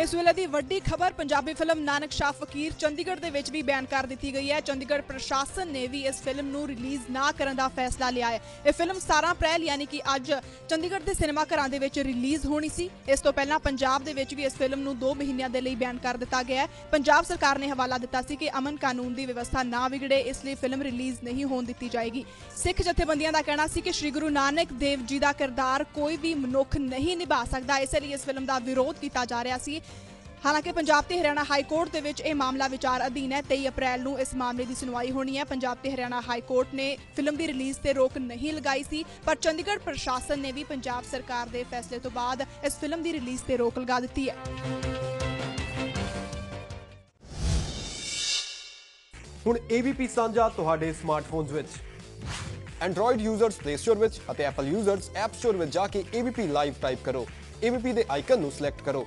ਇਸ ਵੇਲੇ ਦੀ ਵੱਡੀ ਖਬਰ ਪੰਜਾਬੀ ਫਿਲਮ ਨਾਨਕ ਸ਼ਾਹ ਫਕੀਰ ਚੰਡੀਗੜ੍ਹ ਦੇ ਵਿੱਚ ਵੀ ਬੈਨ ਕਰ ਦਿੱਤੀ ਗਈ ਹੈ। ਚੰਡੀਗੜ੍ਹ ਪ੍ਰਸ਼ਾਸਨ ਨੇ ਵੀ ਇਸ ਫਿਲਮ ਨੂੰ ਰਿਲੀਜ਼ ਨਾ ਕਰਨ ਦਾ ਫੈਸਲਾ ਲਿਆ ਹੈ। ਇਹ ਫਿਲਮ 17 ਅਪ੍ਰੈਲ ਯਾਨੀ ਕਿ ਅੱਜ ਚੰਡੀਗੜ੍ਹ ਦੇ ਸਿਨੇਮਾ ਘਰਾਂ ਦੇ ਵਿੱਚ ਰਿਲੀਜ਼ ਹੋਣੀ ਸੀ। ਇਸ ਤੋਂ ਪਹਿਲਾਂ ਪੰਜਾਬ ਦੇ ਵਿੱਚ ਵੀ ਇਸ ਫਿਲਮ ਨੂੰ 2 ਮਹੀਨਿਆਂ ਦੇ ਲਈ ਬਿਆਨ ਕਰ ਦਿੱਤਾ ਗਿਆ ਹੈ। ਪੰਜਾਬ ਸਰਕਾਰ ਨੇ ਹਵਾਲਾ ਦਿੱਤਾ ਸੀ ਕਿ ਅਮਨ ਕਾਨੂੰਨ ਦੀ ਵਿਵਸਥਾ ਨਾ ਵਿਗੜੇ, ਇਸ ਲਈ ਫਿਲਮ ਰਿਲੀਜ਼ ਨਹੀਂ ਹੋਣ ਦਿੱਤੀ ਜਾਏਗੀ। ਸਿੱਖ ਜਥੇਬੰਦੀਆਂ ਦਾ ਕਹਿਣਾ ਸੀ ਕਿ ਸ੍ਰੀ ਗੁਰੂ ਨਾਨਕ ਦੇਵ ਜੀ ਦਾ ਕਿਰਦਾਰ ਕੋਈ ਵੀ ਮਨੁੱਖ ਨਹੀਂ ਨਿਭਾ ਸਕਦਾ। ਇਸ ਲਈ ਇਸ ਫਿਲਮ ਦਾ ਵਿਰੋਧ ਕੀਤਾ ਜਾ ਰਿਹਾ ਸੀ। ਹਾਲਾਂਕਿ ਪੰਜਾਬ ਤੇ ਹਰਿਆਣਾ ਹਾਈ ਕੋਰਟ ਦੇ ਵਿੱਚ ਇਹ ਮਾਮਲਾ ਵਿਚਾਰ ਅਧੀਨ ਹੈ 23 ਅਪ੍ਰੈਲ ਨੂੰ ਇਸ ਮਾਮਲੇ ਦੀ ਸੁਣਵਾਈ ਹੋਣੀ ਹੈ। ਪੰਜਾਬ ਤੇ ਹਰਿਆਣਾ ਹਾਈ ਕੋਰਟ ਨੇ ਫਿਲਮ ਦੀ ਰਿਲੀਜ਼ ਤੇ ਰੋਕ ਨਹੀਂ ਲਗਾਈ ਸੀ, ਪਰ ਚੰਡੀਗੜ੍ਹ ਪ੍ਰਸ਼ਾਸਨ ਨੇ ਵੀ ਪੰਜਾਬ ਸਰਕਾਰ ਦੇ ਫੈਸਲੇ ਤੋਂ ਬਾਅਦ ਇਸ ਫਿਲਮ ਦੀ ਰਿਲੀਜ਼ ਤੇ ਰੋਕ ਲਗਾ ਦਿੱਤੀ ਹੈ। ਹੁਣ AVP ਸਾਂਝਾ ਤੁਹਾਡੇ ਸਮਾਰਟਫੋਨਸ ਵਿੱਚ। Android ਯੂਜ਼ਰਸ Play Store ਵਿੱਚ ਅਤੇ Apple ਯੂਜ਼ਰਸ App Store ਵਿੱਚ ਜਾ ਕੇ AVP ਲਾਈਵ ਟਾਈਪ ਕਰੋ। AVP ਦੇ ਆਈਕਨ ਨੂੰ ਸਿਲੈਕਟ ਕਰੋ।